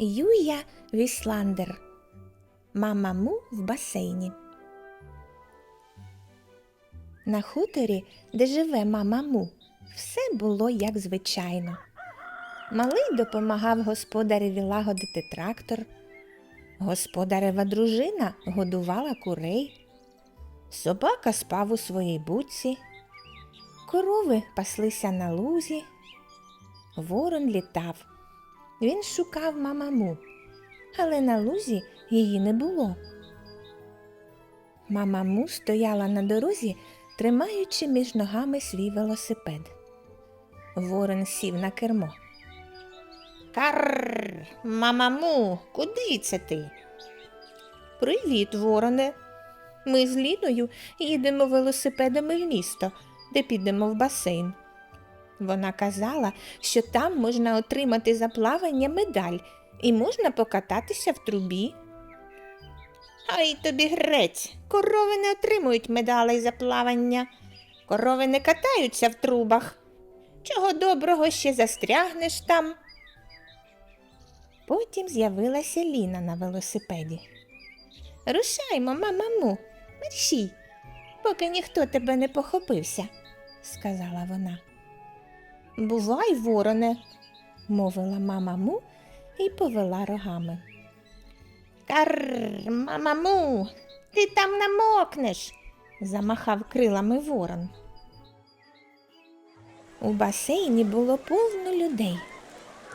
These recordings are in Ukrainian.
Юя Вісландер. Мама Му в басейні. На хуторі, де живе мама Му, все було як звичайно. Малий допомагав господареві лагодити трактор. Господарева дружина годувала курей. Собака спав у своїй будці. Корови паслися на лузі. Ворон літав. Він шукав мамаму, але на лузі її не було. Мамаму стояла на дорозі, тримаючи між ногами свій велосипед. Ворон сів на кермо. Карр, мамаму, куди це ти? Привіт, вороне. Ми з Ліною їдемо велосипедами в місто, де підемо в басейн. Вона казала, що там можна отримати за плавання медаль і можна покататися в трубі. Ай тобі грець, корови не отримують медалей за плавання. Корови не катаються в трубах. Чого доброго ще застрягнеш там. Потім з'явилася Ліна на велосипеді. Рушаймо, мамаму, мерщій, поки ніхто тебе не похопився, сказала вона. Бувай, вороне, мовила мама Му і повела рогами. Карр, мама Му, ти там намокнеш, замахав крилами ворон. У басейні було повно людей.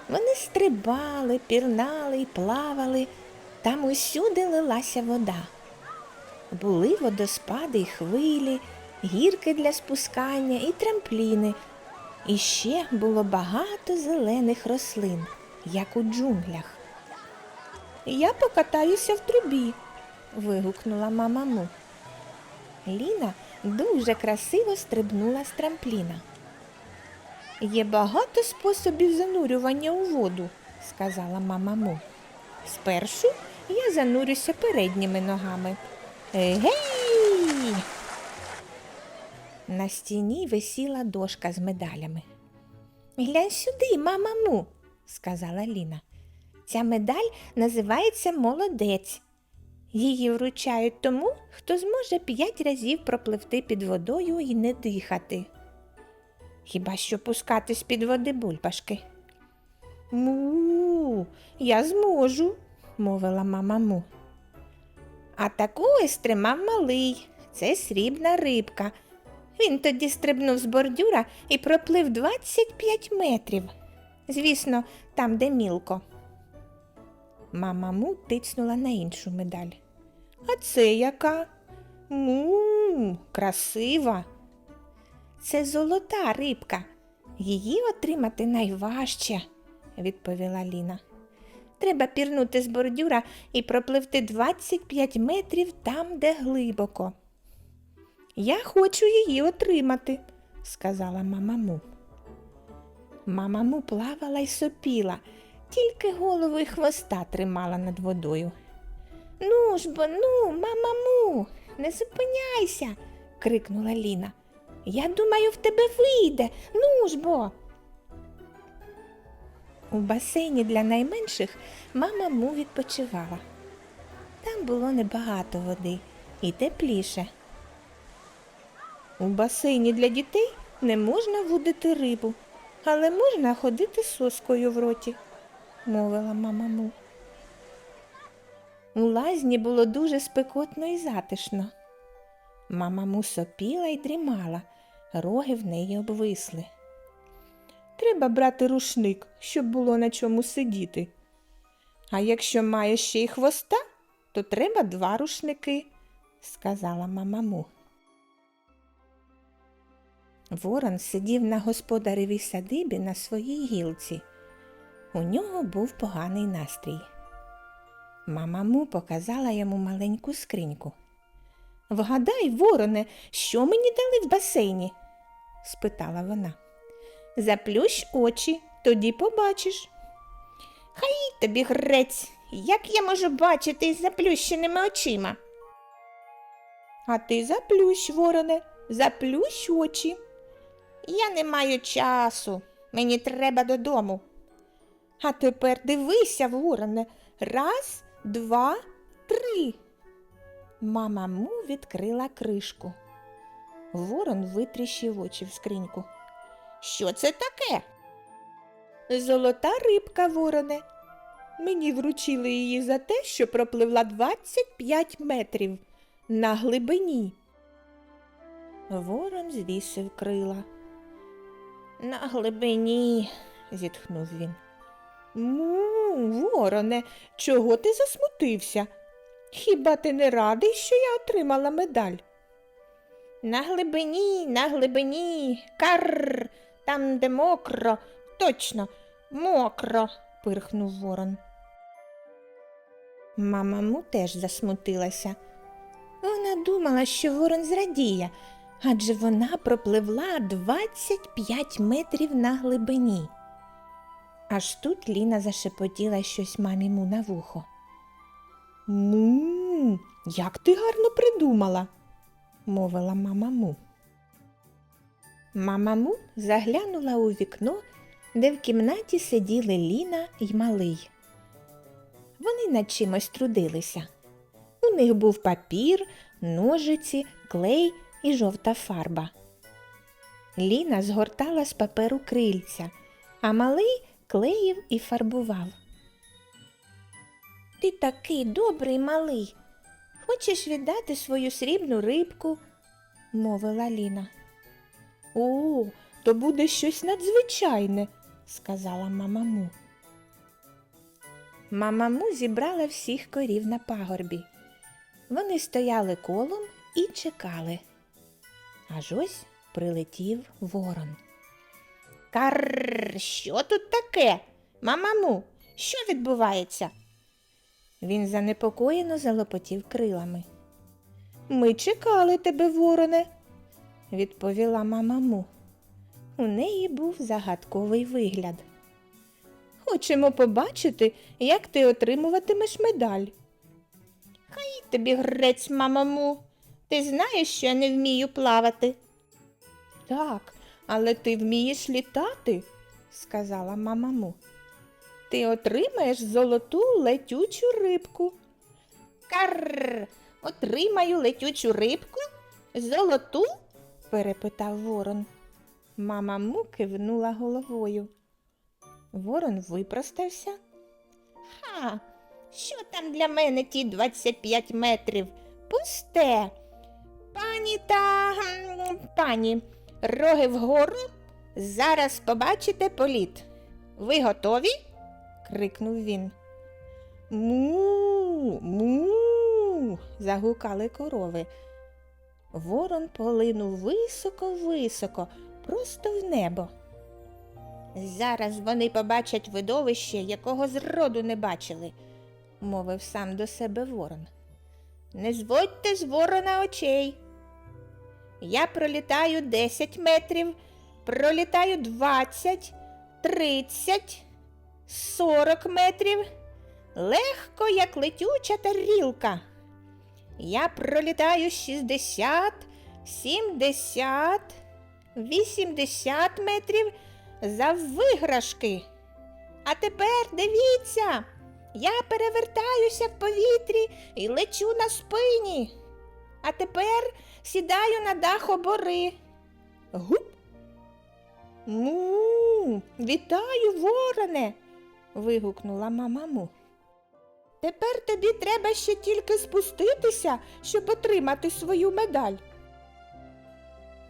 Вони стрибали, пірнали і плавали, там усюди лилася вода. Були водоспади й хвилі, гірки для спускання і трампліни. І ще було багато зелених рослин, як у джунглях. Я покатаюся в трубі, вигукнула мама Му. Ліна дуже красиво стрибнула з трампліна. Є багато способів занурювання у воду, сказала мама Му. Спершу я занурюся передніми ногами. Гей! На стіні висіла дошка з медалями. Глянь сюди, мама Му, сказала Ліна. Ця медаль називається молодець. Її вручають тому, хто зможе п'ять разів пропливти під водою і не дихати. Хіба що пускати з-під води бульбашки. Му, я зможу, мовила мама. А таку ось тримав малий. Це срібна рибка. Він тоді стрибнув з бордюра і проплив 25 метрів. Звісно, там, де мілко. Мама Му тицнула на іншу медаль. А це яка? Му, красива. Це золота рибка. Її отримати найважче, відповіла Ліна. Треба пірнути з бордюра і пропливти 25 метрів там, де глибоко. Я хочу її отримати, сказала мама Му. Мама Му плавала й сопіла, тільки голову й хвоста тримала над водою. Ну ж бо, ну, мама Му, не зупиняйся, крикнула Ліна. Я думаю, в тебе вийде. Ну ж бо. У басейні для найменших мама Му відпочивала. Там було небагато води і тепліше. У басейні для дітей не можна вудити рибу, але можна ходити соскою в роті, мовила мама Му. У лазні було дуже спекотно і затишно. Мама Му сопіла й дрімала, роги в неї обвисли. Треба брати рушник, щоб було на чому сидіти. А якщо маєш ще й хвоста, то треба два рушники, сказала мама Му. Ворон сидів на господаревій садибі на своїй гілці. У нього був поганий настрій. Мама Му показала йому маленьку скриньку. Вгадай, вороне, що мені дали в басейні? спитала вона. Заплющ очі, тоді побачиш. Хай тобі грець, як я можу бачити із заплющеними очима. А ти заплющ, вороне, заплющ очі. Я не маю часу, мені треба додому. А тепер дивися, вороне. Раз, два, три. Мама Му відкрила кришку. Ворон витріщив очі в скриньку. Що це таке? Золота рибка, вороне. Мені вручили її за те, що пропливла 25 метрів на глибині. Ворон звісив крила. На глибині, зітхнув він. Му, вороне, чого ти засмутився? Хіба ти не радий, що я отримала медаль? На глибині, на глибині, карр, там, де мокро, точно, мокро, пирхнув ворон. Мама му теж засмутилася. Вона думала, що ворон зрадіє, адже вона пропливла 25 метрів на глибині. Аж тут Ліна зашепотіла щось мамі му на вухо. Му, як ти гарно придумала, мовила мама му. Мама му заглянула у вікно, де в кімнаті сиділи Ліна й малий. Вони над чимось трудилися. У них був папір, ножиці, клей і жовта фарба. Ліна згортала з паперу крильця, а малий клеїв і фарбував. Ти такий добрий малий. Хочеш віддати свою срібну рибку? мовила Ліна. О, то буде щось надзвичайне, сказала мама Му. Мама Му зібрала всіх корів на пагорбі. Вони стояли колом і чекали. Аж ось прилетів ворон. Карр, що тут таке? Мамаму, що відбувається? Він занепокоєно залопотів крилами. Ми чекали тебе, вороне, відповіла мамаму. У неї був загадковий вигляд. Хочемо побачити, як ти отримуватимеш медаль. Хай тобі грець, мамаму. Ти знаєш, що я не вмію плавати. Так, але ти вмієш літати, сказала мамаму. Ти отримаєш золоту летючу рибку. Карр, отримаю летючу рибку? Золоту? перепитав ворон. Мама Му кивнула головою. Ворон випростався. Ха, що там для мене ті 25 метрів? Пусте. Пані та пані, роги вгору. Зараз побачите політ. Ви готові? крикнув він. Му, му. загукали корови. Ворон полинув високо-високо, просто в небо. Зараз вони побачать видовище, якого зроду не бачили, мовив сам до себе ворон. Не зводьте з ворона очей. Я пролітаю 10 метрів, пролітаю 20, 30, 40 метрів. Легко, як летюча тарілка. Я пролітаю 60, 70, 80 метрів за виграшки. А тепер дивіться, я перевертаюся в повітрі і лечу на спині. А тепер сідаю на дах обори. Гуп. Му, вітаю, вороне. вигукнула мама. Тепер тобі треба ще тільки спуститися, щоб отримати свою медаль.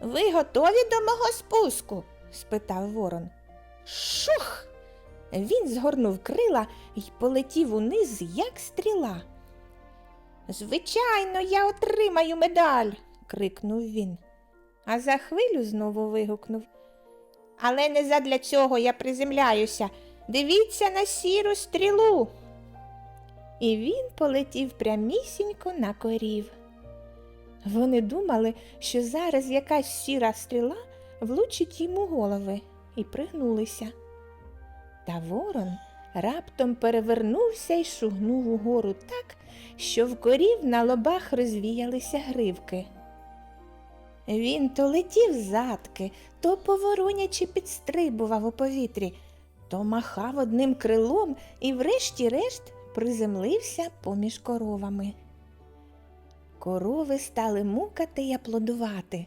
Ви готові до мого спуску? спитав ворон. Шух! Він згорнув крила і полетів униз, як стріла. Звичайно, я отримаю медаль, крикнув він, а за хвилю знову вигукнув. Але не задля цього я приземляюся. Дивіться на сіру стрілу. І він полетів прямісінько на корів. Вони думали, що зараз якась сіра стріла влучить йому голови і пригнулися. Та ворон раптом перевернувся і шугнув угору так, що в корів на лобах розвіялися гривки. Він то летів задки, то поворонячи підстрибував у повітрі, помахав одним крилом і врешті-решт приземлився поміж коровами. Корови стали мукати й аплодувати.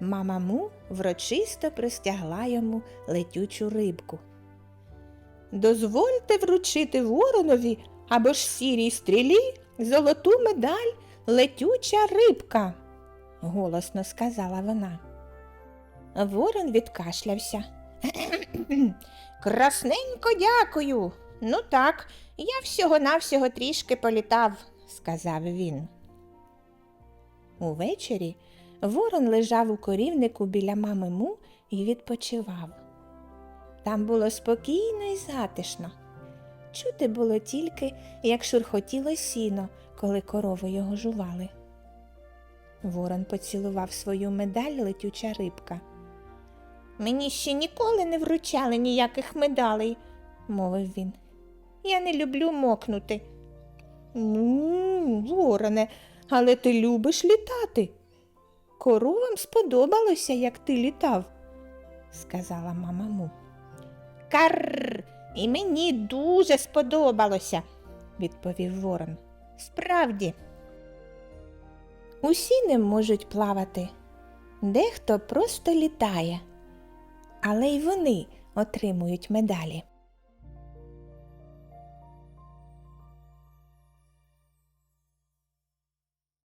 Мама Му врочисто простягла йому летючу рибку. Дозвольте вручити воронові або ж сірій стрілі золоту медаль летюча рибка, голосно сказала вона. Ворон відкашлявся. Красненько дякую. Ну так, я всього-навсього трішки політав, сказав він. Увечері ворон лежав у корівнику біля мами Му і відпочивав. Там було спокійно і затишно. Чути було тільки, як шурхотіло сіно, коли корови його жували. Ворон поцілував свою медаль летюча рибка. Мені ще ніколи не вручали ніяких медалей, мовив він. Я не люблю мокнути. Ну, вороне, але ти любиш літати. Коровам сподобалося, як ти літав, сказала мама Му. Карр, і мені дуже сподобалося, відповів ворон. Справді. Усі не можуть плавати. Дехто просто літає, але й вони отримують медалі.